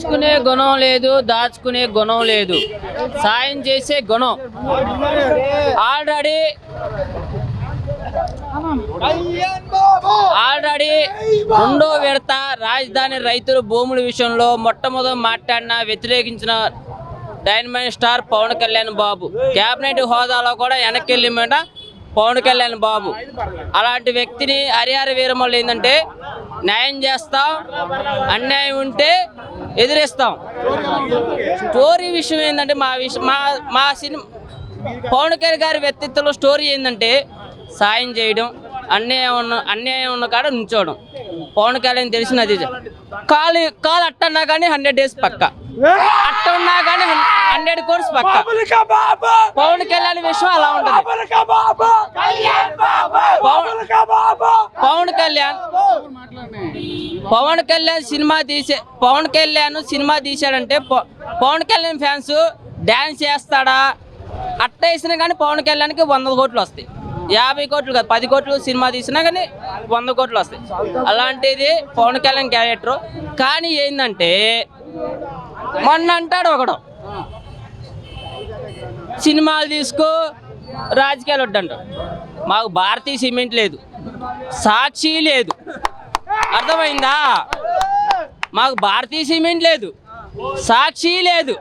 దాచుకునే గుణం లేదు దాచుకునే గుణం లేదు. సాయం చేసే గుణం. ఆల్రెడీ ఆల్రెడీ రెండో విడత రాజధాని రైతుల భూముల విషయంలో మొట్టమొదటి మాట్లాడిన వ్యతిరేకించిన dynamite star Pawan Kalyan Babu. Cabinet హోదాలో కూడా వెనక్కి వెళ్ళిమాట పవన్ కళ్యాణ్ బాబు. అలాంటి వ్యక్తిని హరిహర వీరమల్లు ఏంటంటే న్యాయం చేస్తాం అన్యాయం ఉంటే ఎదిరిస్తాం. స్టోరీ విషయం ఏంటంటే మా విషయం మా మా సినిమా పవన్ కళ్యాణ్ గారి వ్యక్తిత్వంలో స్టోరీ ఏంటంటే సాయం చేయడం అన్యాయం ఉన్న అన్యాయం ఉన్న కాడ నుంచోవడం. పవన్ కళ్యాణ్ తెలిసినది కాలు కాలు అట్టన్నా కానీ హండ్రెడ్ డేస్ పక్క. అట్ట ఉన్నా కానీ హండ్రెడ్ కోర్స్ పక్క. పవన్ కళ్యాణ్ విషయం అలా ఉంటుంది. పవన్ కళ్యాణ్ పవన్ కళ్యాణ్ సినిమా తీసే పవన్ కళ్యాణ్ సినిమా తీసాడంటే పవన్ కళ్యాణ్ ఫ్యాన్స్ డ్యాన్స్ చేస్తాడా? అట్ట వేసినా కానీ పవన్ కళ్యాణ్కి వంద కోట్లు వస్తాయి. యాభై కోట్లు కాదు పది కోట్లు సినిమా తీసినా కానీ వంద కోట్లు వస్తాయి. అలాంటిది పవన్ కళ్యాణ్ క్యారెక్టర్. కానీ ఏంటంటే మొన్న అంటాడు ఒకడు సినిమాలు తీసుకో రాజకీయాలు వద్దంట మాకు భారతీయ సిమెంట్ లేదు సాక్షి లేదు. అర్థమైందా? మాకు భారతీయ సిమెంట్ లేదు. సాక్షి లేదు.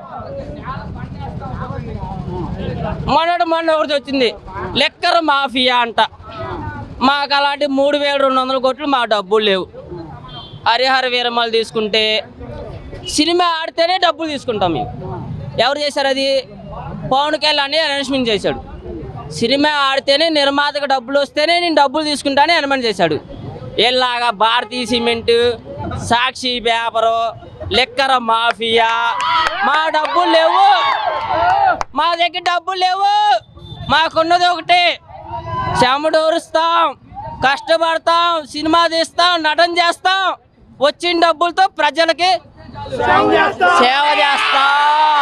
మనోడు మొన్న ఒకటి వచ్చింది. లెక్కర మాఫియా అంట. మాకు అలాంటి మూడు వేల రెండు వందల కోట్లు మా డబ్బులు లేవు. హరిహర వీరమాలు తీసుకుంటే సినిమా ఆడితేనే డబ్బులు తీసుకుంటాం మేము. ఎవరు చేశారు అది? పవన్ కళ్యాణ్ అనౌన్స్మెంట్ చేశాడు. సినిమా ఆడితేనే నిర్మాతకు డబ్బులు వస్తేనే నేను డబ్బులు తీసుకుంటానే అనౌన్స్ చేశాడు. ఎలాగా భారతీయ సిమెంట్ సాక్షి పేపరు లెక్కర మాఫియా. మా డబ్బులు లేవు. మా దగ్గర డబ్బులు లేవు. మాకున్నది ఒకటే. చెమడూరుస్తాం కష్టపడతాం సినిమా తీస్తాం నటన చేస్తాం. వచ్చిన డబ్బులతో ప్రజలకి సేవ చేస్తాం.